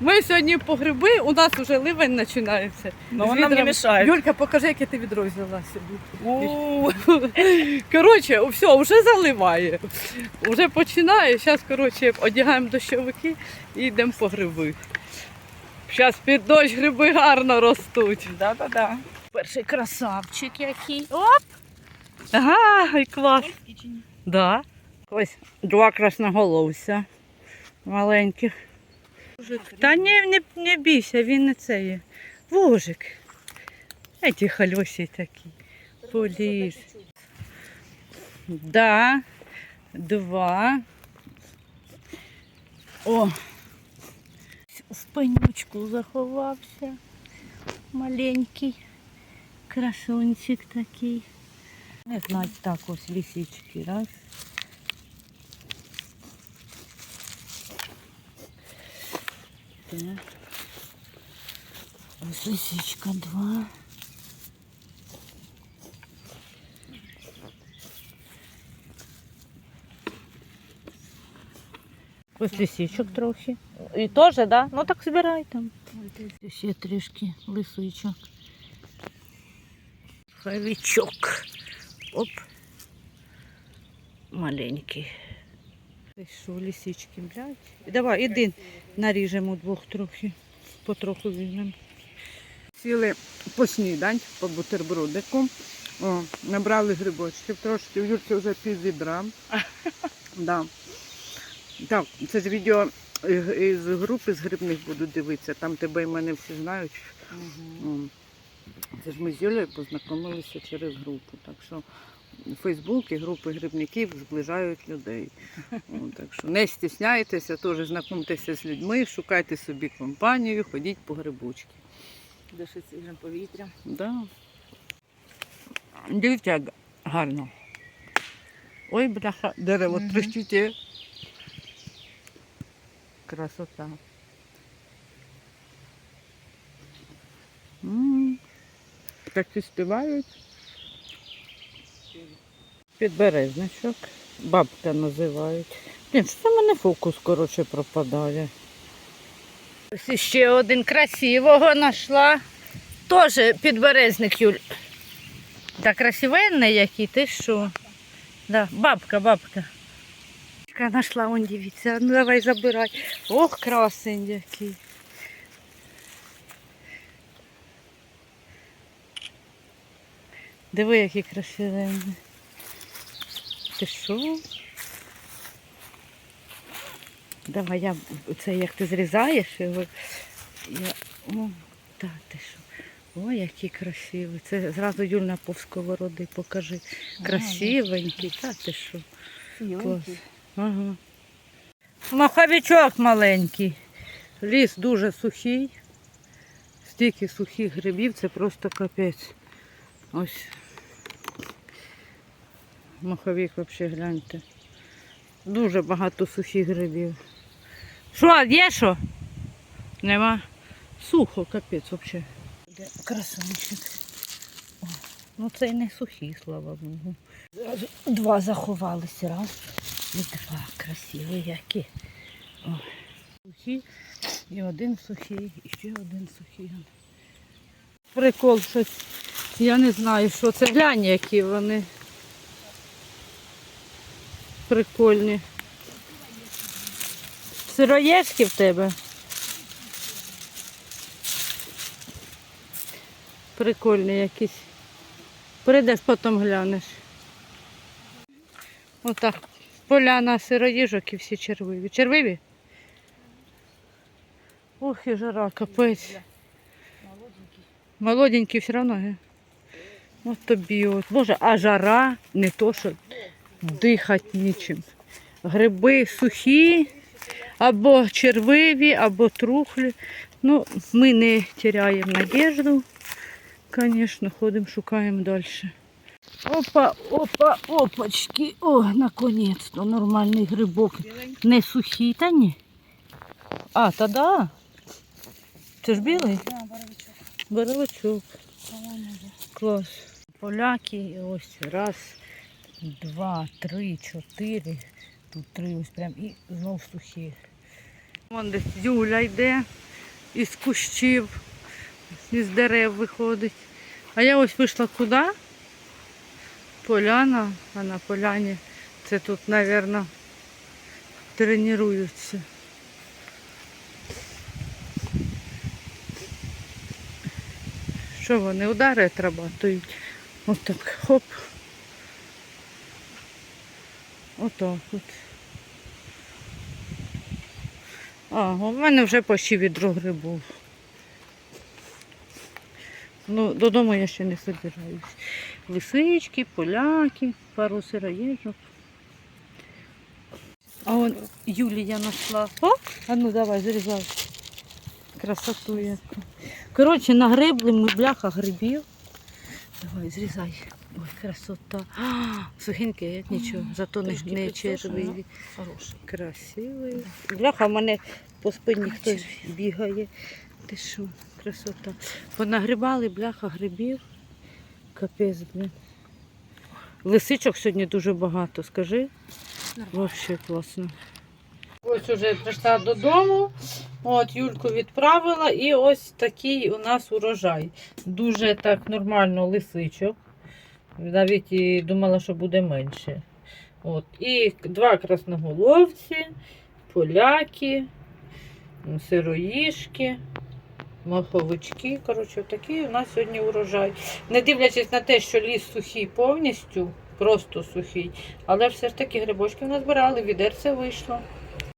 Ми сьогодні по гриби, у нас вже ливень починається. Ну, З не відрами. мішає. Юлька, покажи, яке ти відро взяла собі. Коротше, все, вже заливає. Вже починає. Зараз, коротше, одягаємо дощовики і йдемо по гриби. Зараз під дощ гриби гарно ростуть. Да-да-да. Перший красавчик який. Оп! Ага, і клас. Да. Ось два красноголовця маленьких. Та ні, не, не бійся, він не це є. Вожик. Эти хальосі такі. Поліз. Да. Два. О. В пенючку заховався. Маленький. Красунчик такий. Не знаю, так ось лисички. Раз. Так. Ось лисичка два. Ось лисичок трохи. І теж, так? Да? Ну так збирай там. Ще трішки лисичок. Хавічок. Оп. Маленький. Ти що, лисички, блядь? Давай, іди наріжемо двох трохи. Потроху візьмемо. Сіли поснідань по бутербродику. О, набрали грибочків трошки. В Юрці вже пів відра. Да. Так, це ж відео із- групи з грибних буду дивитися. Там тебе і мене всі знають. О, Це ж ми з Юлею познайомилися через групу. Так що Фейсбук і групи грибників зближають людей. О, так що не стісняйтеся, теж знайомтеся з людьми, шукайте собі компанію, ходіть по грибочки. Дишить свіжим повітрям. Да. Дивіться, як гарно. Ой, бляха, дерево Мгм. трещить. Красота. М, Так і співають. Підберезничок. Бабка називають. Блін, що це в мене фокус, коротше, пропадає. Ось ще один красивого знайшла. Теж підберезник Юль. Та красивенний який, ти що? Да, бабка, бабка. Знайшла, он дивіться, ну давай забирай. Ох, красень який. Диви, який красивенний. Ти що? Давай я це як ти зрізаєш його. Я... О, так, ти що. Ой, який красивий. Це зразу Юль на пов покажи. Красивенький, та ти що. Клас. Ага. Маховичок маленький. Ліс дуже сухий. Стільки сухих грибів, це просто капець. Ось. Маховик взагалі гляньте. Дуже багато сухих грибів. Що, є що? Нема. Сухо, капець взагалі. Красунчик. Ну це й не сухі, слава Богу. Два заховалися, раз і два красиві які. О, сухі, і один сухий, і ще один сухий. Прикол щось. Я не знаю, що це. Глянь, які вони. Прикольні. Сироєшки в тебе? Прикольні якісь. Прийдеш, потім глянеш. Отак. Поляна сироїжок і всі червиві. Червиві? Ох, і жара, капець. Молоденький все одно. От тобі от. Боже, а жара не то, що дихати нічим. Гриби сухі, або червиві, або трухлі. Ну, ми не теряємо надіжду. Звісно, ходимо, шукаємо далі. Опа, опа, опачки. О, наконець-то нормальний грибок. Не сухий, та ні. А, та да. Це ж білий? Да, боровичок. Боровичок. Клас. Поляки, ось раз, два, три, чотири. Тут три ось прям і знов сухі. Вон десь Юля йде. із кущів, із дерев виходить. А я ось вийшла куди? Поляна, а на поляні це тут, мабуть, тренуються. Що вони удари отрабатують? Ось так хоп. Ото тут. А, у мене вже почти відро грибов. Ну, додому я ще не собираюсь. Лисички, поляки, пару сироїжок. А он Юлія знайшла. О, а ну давай, зрізай. Красоту яку. Коротше, нагребли ми бляха грибів. Давай, зрізай. Красота. А, сухенький, як нічого, зато не, Трішки не підсушено. червиві. Хороший. Красивий. Бляха, в мене по спині хтось бігає. Ти що, красота. Понагрібали бляха грибів. Капець, блін. Лисичок сьогодні дуже багато, скажи. Взагалі класно. Ось уже прийшла додому. От Юльку відправила, і ось такий у нас урожай. Дуже так нормально лисичок. Навіть і думала, що буде менше. От. І два красноголовці, поляки, сироїшки, маховички. Коротше, такий у нас сьогодні урожай. Не дивлячись на те, що ліс сухий повністю, просто сухий, але все ж таки грибочки в нас збирали, відерце вийшло.